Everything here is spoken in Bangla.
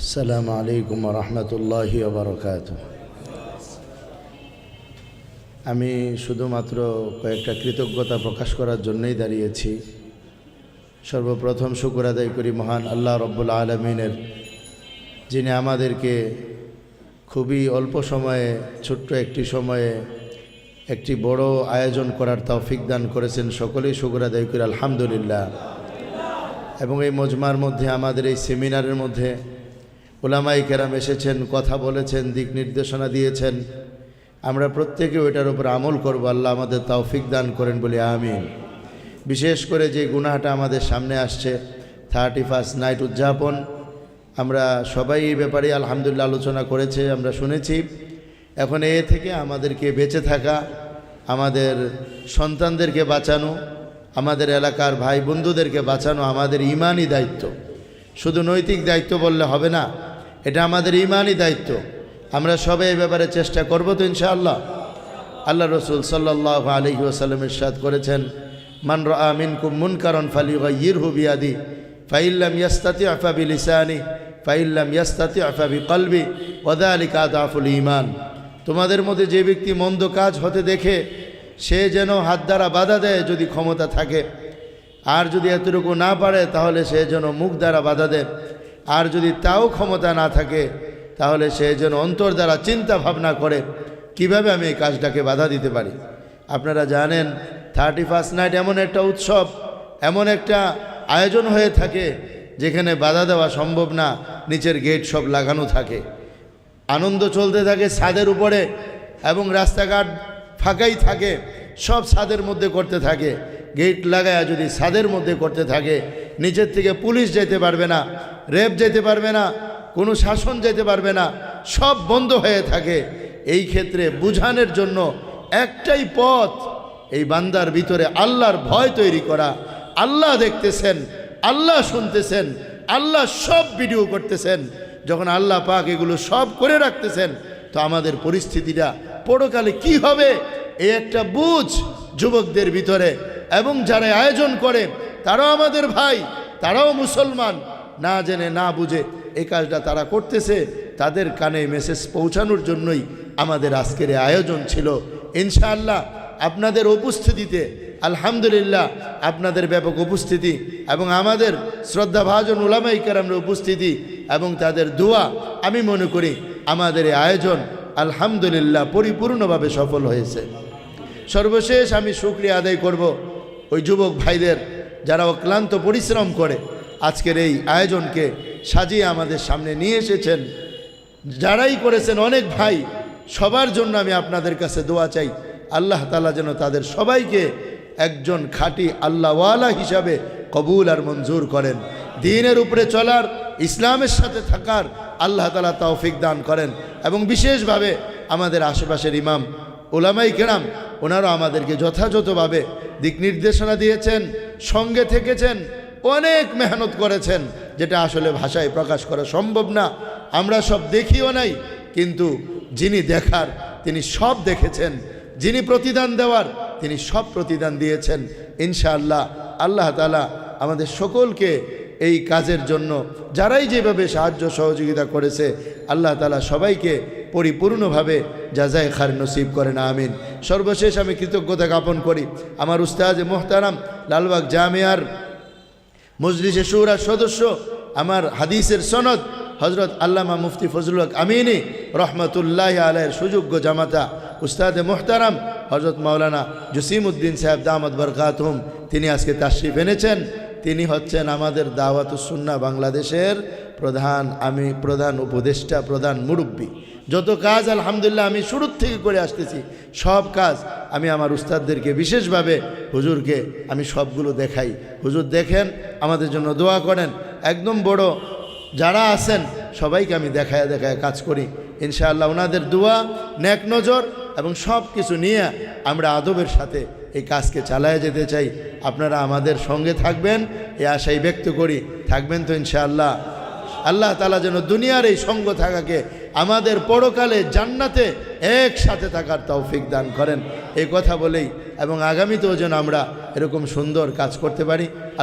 السلام عليكم ورحمة الله وبركاته আমি শুধুমাত্র কয়েকটা কৃতজ্ঞতা প্রকাশ করার জন্যই দাঁড়িয়েছি সর্বপ্রথম শুকুর আদায় করি মহান আল্লাহ রব্বুল আলমিনের যিনি আমাদেরকে খুবই অল্প সময়ে ছোট্ট একটি সময়ে একটি বড় আয়োজন করার তৌফিক দান করেছেন সকলেই শুকুর আদায় করি আলহামদুলিল্লাহ এবং এই মজমার মধ্যে আমাদের এই সেমিনারের মধ্যে ওলামাই কেরাম এসেছেন, কথা বলেছেন, দিক নির্দেশনা দিয়েছেন। আমরা প্রত্যেকে ওইটার উপর আমল করব, আল্লাহ আমাদের তৌফিক দান করেন বলে আমিন। বিশেষ করে যে গুনাহটা আমাদের সামনে আসছে থার্টি ফার্স্ট নাইট উদযাপন, আমরা সবাই এই ব্যাপারে আলহামদুলিল্লাহ আলোচনা করেছে, আমরা শুনেছি। এখন এ থেকে আমাদেরকে বেঁচে থাকা, আমাদের সন্তানদেরকে বাঁচানো, আমাদের এলাকার ভাই বন্ধুদেরকে বাঁচানো আমাদের ইমানই দায়িত্ব। শুধু নৈতিক দায়িত্ব বললে হবে না এটা আমাদের ইমানই দায়িত্ব। আমরা সবাই এই ব্যাপারে চেষ্টা করব তো ইনশাআল্লাহ। আল্লাহ রসুল সাল্লাহ আলহি ওসাল্লাম ইরশাদ করেছেন, মান আমিন কুম মুন কারণ ফালি ইর হু বিয়াদি ফাইল্লাম ইয়াস্তাতি আফাবি লিসানি ফাইল্লাম ইয়াস্তাতি আফাবি কলবি ওদা আলী কাদাফুল ইমান তোমাদের মধ্যে যে ব্যক্তি মন্দ কাজ হতে দেখে, সে যেন হাত দ্বারা বাধা দেয় যদি ক্ষমতা থাকে। আর যদি এতটুকু না পারে, তাহলে সে যেন মুখ দ্বারা বাধা দেয়। আর যদি তাও ক্ষমতা না থাকে, তাহলে সে যেন অন্তর দ্বারা চিন্তা ভাবনা করে, কীভাবে আমি এই কাজটাকে বাধা দিতে পারি? আপনারা জানেন থার্টি ফার্স্ট নাইট এমন একটা উৎসব, এমন একটা আয়োজন হয়ে থাকে, যেখানে বাধা দেওয়া সম্ভব না, নিচের গেট সব লাগানো থাকে। আনন্দ চলতে থাকে ছাদের উপরে, এবং রাস্তাঘাট ফাঁকাই থাকে, সব ছাদের মধ্যে করতে থাকে। গেট লাগায়া যদি ছাদের মধ্যে করতে থাকে, নিচের থেকে পুলিশ যেতে পারবে না, রেপ যেতে পারবে না, কোনো শাসন যেতে পারবে না, সব বন্ধ হয়ে থাকে। এই ক্ষেত্রে বুঝানোর জন্য একটাই পথ, এই বান্দার ভিতরে আল্লাহর ভয় তৈরি করা। আল্লাহ দেখতেছেন, আল্লাহ শুনতেছেন, আল্লাহ সব ভিডিও করতেছেন। যখন আল্লাহ পাক এগুলো সব করে রাখতেছেন, তো আমাদের পরিস্থিতিটা পরকালে কি হবে? এই একটা বুঝ যুবকদের ভিতরে। এবং যারা আয়োজন করে, তারাও আমাদের ভাই, তারাও মুসলমান। না জেনে, না বুঝে এই কাজটা তারা করতেছে, তাদের কানে মেসেজ পৌঁছানোর জন্যই আমাদের আজকের আয়োজন ছিল। ইনশাআল্লাহ আপনাদের উপস্থিতিতে, আলহামদুলিল্লাহ আপনাদের ব্যাপক উপস্থিতি এবং আমাদের শ্রদ্ধাভাজন উলামাই কারামের উপস্থিতি এবং তাদের দোয়া, আমি মনে করি আমাদের আয়োজন আলহামদুলিল্লাহ পরিপূর্ণভাবে সফল হয়েছে। সর্বশেষ আমি শুক্রিয়া আদায় করব। ওই যুবক ভাইদের যারা অক্লান্ত পরিশ্রম করে আজকের এই আয়োজনকে সাজিয়ে আমাদের সামনে নিয়ে এসেছেন। যারাই করেছেন অনেক ভাই, সবার জন্য আমি আপনাদের কাছে দোয়া চাই, আল্লাহ তালা যেন তাদের সবাইকে একজন খাঁটি আল্লাহওয়ালা হিসাবে কবুল আর মঞ্জুর করেন। দিনের উপরে চলার, ইসলামের সাথে থাকার আল্লাহ তালা তৌফিক দান করেন এবং বিশেষভাবে আমাদের আশেপাশের ইমাম, ওলামাই কেরাম ওনারা আমাদেরকে যথাযথভাবে দিক নির্দেশনা দিয়েছেন, সঙ্গে থেকেছেন, অনেক মেহনত করেছেন, যেটা আসলে ভাষায় প্রকাশ করা সম্ভব না। আমরা সব দেখিও নাই, কিন্তু যিনি দেখার, তিনি সব দেখেছেন। যিনি প্রতিদান দেওয়ার, তিনি সব প্রতিদান দিয়েছেন। ইনশাআল্লাহ, আল্লাহ তালা আমাদের সকলকে এই কাজের জন্য, যারাই যেভাবে সাহায্য সহযোগিতা করেছে, আল্লাহ তালা সবাইকে পরিপূর্ণভাবে যাজায় খার নসিব করেন, আমিন। সর্বশেষ আমি কৃতজ্ঞতা জ্ঞাপন করি, আমার উস্তাজ মোহতারাম লালবাগ জামিয়ার মজলিসে সুরার সদস্য, আমার হাদিসের সনদ হজরত আল্লামা মুফতি ফজলুল আমিনী, রহমতুল্লাহ আলাইয়ের সুযোগ্য জামাতা উস্তাদে মোহতারাম হজরত মাওলানা জসিম উদ্দিন সাহেব দামদ বরকাতহুম, তিনি আজকে তাশরিফ এনেছেন। তিনি হচ্ছেন আমাদের দাওয়াতুসুন্না বাংলাদেশের প্রধান আমি, প্রধান উপদেষ্টা, প্রধান মুরব্বী। যত কাজ, আলহামদুলিল্লাহ, আমি শুরুর থেকে করে আসতেছি, সব কাজ আমি আমার উস্তাদদেরকে বিশেষভাবে হুজুরকে আমি সবগুলো দেখাই। হুজুর দেখেন, আমাদের জন্য দোয়া করেন। একদম বড় যারা আছেন, সবাইকে আমি দেখায় দেখায় কাজ করি। ইনশাআল্লাহ ওনাদের দোয়া ন্যাক নজর এবং সব কিছু নিয়ে আমরা আদবের সাথে এই কাজকে চালায় যেতে চাই। আপনারা আমাদের সঙ্গে থাকবেন, এই আশাই ব্যক্ত করি। থাকবেন তো ইনশাআল্লাহ। আল্লাহ তালা যেন দুনিয়ার এই সঙ্গ থাকাকে আমাদের পরকালে জান্নাতে একসাথে থাকার তৌফিক দান করেন। এই কথা বলেই এবং আগামীতেও যেন আমরা এরকম সুন্দর কাজ করতে পারি।